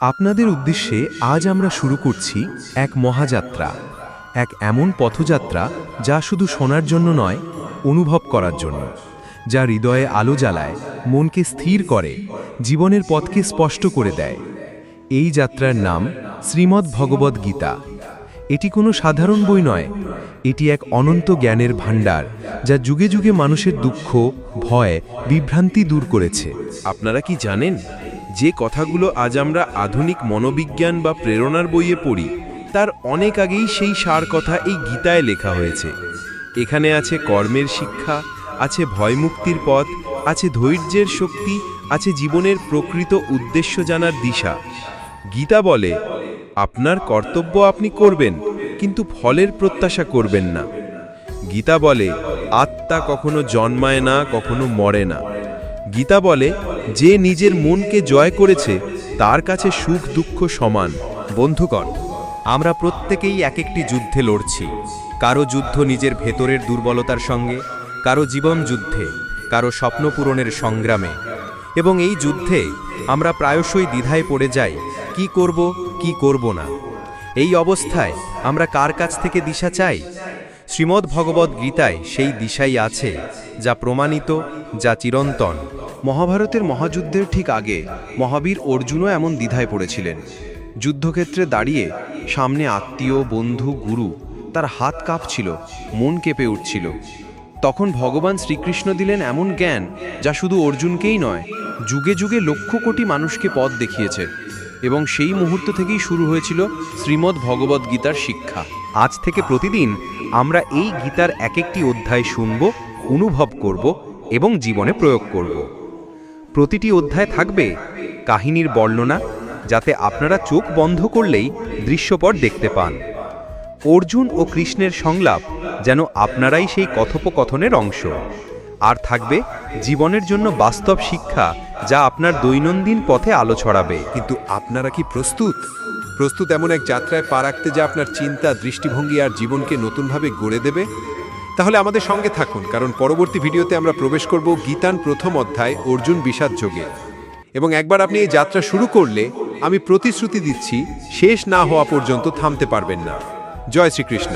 আপনাদের উদ্দেশ্যে আজ আমরা শুরু করছি এক মহাযাত্রা, এক এমন পথযাত্রা যা শুধু শোনার জন্য নয়, অনুভব করার জন্য, যা হৃদয়ে আলো জ্বালায়, মনকে স্থির করে, জীবনের পথকে স্পষ্ট করে দেয়। এই যাত্রার নাম শ্রীমদ্ ভগবদ্ গীতা। এটি কোনো সাধারণ বই নয়, এটি এক অনন্ত জ্ঞানের ভাণ্ডার যা যুগে যুগে মানুষের দুঃখ, ভয়, বিভ্রান্তি দূর করেছে। আপনারা কি জানেন? যে কথাগুলো আজ আমরা আধুনিক মনোবিজ্ঞান বা প্রেরণার বইয়ে পড়ি, তার অনেক আগেই সেই সার কথা এই গীতায় লেখা হয়েছে। এখানে আছে কর্মের শিক্ষা, আছে ভয়মুক্তির পথ, আছে ধৈর্যের শক্তি, আছে জীবনের প্রকৃত উদ্দেশ্য জানার দিশা। গীতা বলে, আপনার কর্তব্য আপনি করবেন, কিন্তু ফলের প্রত্যাশা করবেন না। গীতা বলে, আত্মা কখনো জন্মায় না, কখনো মরে না। গীতা বলে যে নিজের মনকে জয় করেছে, তার কাছে সুখ, দুঃখ সমান। বন্ধুগণ, আমরা প্রত্যেকেই এক একটি যুদ্ধে লড়ছি। কারও যুদ্ধ নিজের ভেতরের দুর্বলতার সঙ্গে, কারও জীবন যুদ্ধে, কারও স্বপ্ন পূরণের সংগ্রামে। এবং এই যুদ্ধে আমরা প্রায়শই দ্বিধায় পড়ে যাই, কি করব কি করব না। এই অবস্থায় আমরা কার কাছ থেকে দিশা চাই? শ্রীমদ্ ভগবদ্ গীতায় সেই দিশাই আছে, যা প্রমাণিত, যা চিরন্তন। মহাভারতের মহাযুদ্ধের ঠিক আগে মহাবীর অর্জুনও এমন দ্বিধায় পড়েছিলেন। যুদ্ধক্ষেত্রে দাঁড়িয়ে সামনে আত্মীয়, বন্ধু, গুরু, তার হাত কাঁপছিল, মন কেঁপে উঠছিল। তখন ভগবান শ্রীকৃষ্ণ দিলেন এমন জ্ঞান যা শুধু অর্জুনকেই নয়, যুগে যুগে লক্ষ কোটি মানুষকে পথ দেখিয়েছে এবং সেই মুহূর্ত থেকেই শুরু হয়েছিল শ্রীমদ্ ভগবদ্ গীতার শিক্ষা। আজ থেকে প্রতিদিন আমরা এই গীতার এক একটি অধ্যায় শুনব, অনুভব করব এবং জীবনে প্রয়োগ করব। প্রতিটি অধ্যায় থাকবে কাহিনীর বর্ণনা যাতে আপনারা চোখ বন্ধ করলেই দৃশ্যপট দেখতে পান। অর্জুন ও কৃষ্ণের সংলাপ যেন আপনারাই সেই কথোপকথনের অংশ। আর থাকবে জীবনের জন্য বাস্তব শিক্ষা যা আপনার দৈনন্দিন পথে আলো ছড়াবে। কিন্তু আপনারা কি প্রস্তুত? প্রস্তুত এমন এক যাত্রায় পা রাখতে যা আপনার চিন্তা, দৃষ্টিভঙ্গি আর জীবনকে নতুনভাবে গড়ে দেবে? তাহলে আমাদের সঙ্গে থাকুন, কারণ পরবর্তী ভিডিওতে আমরা প্রবেশ করব গীতান প্রথম অধ্যায়, অর্জুন বিষাদ যোগে। এবং একবার আপনি এই যাত্রা শুরু করলে আমি প্রতিশ্রুতি দিচ্ছি, শেষ না হওয়া পর্যন্ত থামতে পারবেন না। জয় শ্রীকৃষ্ণ।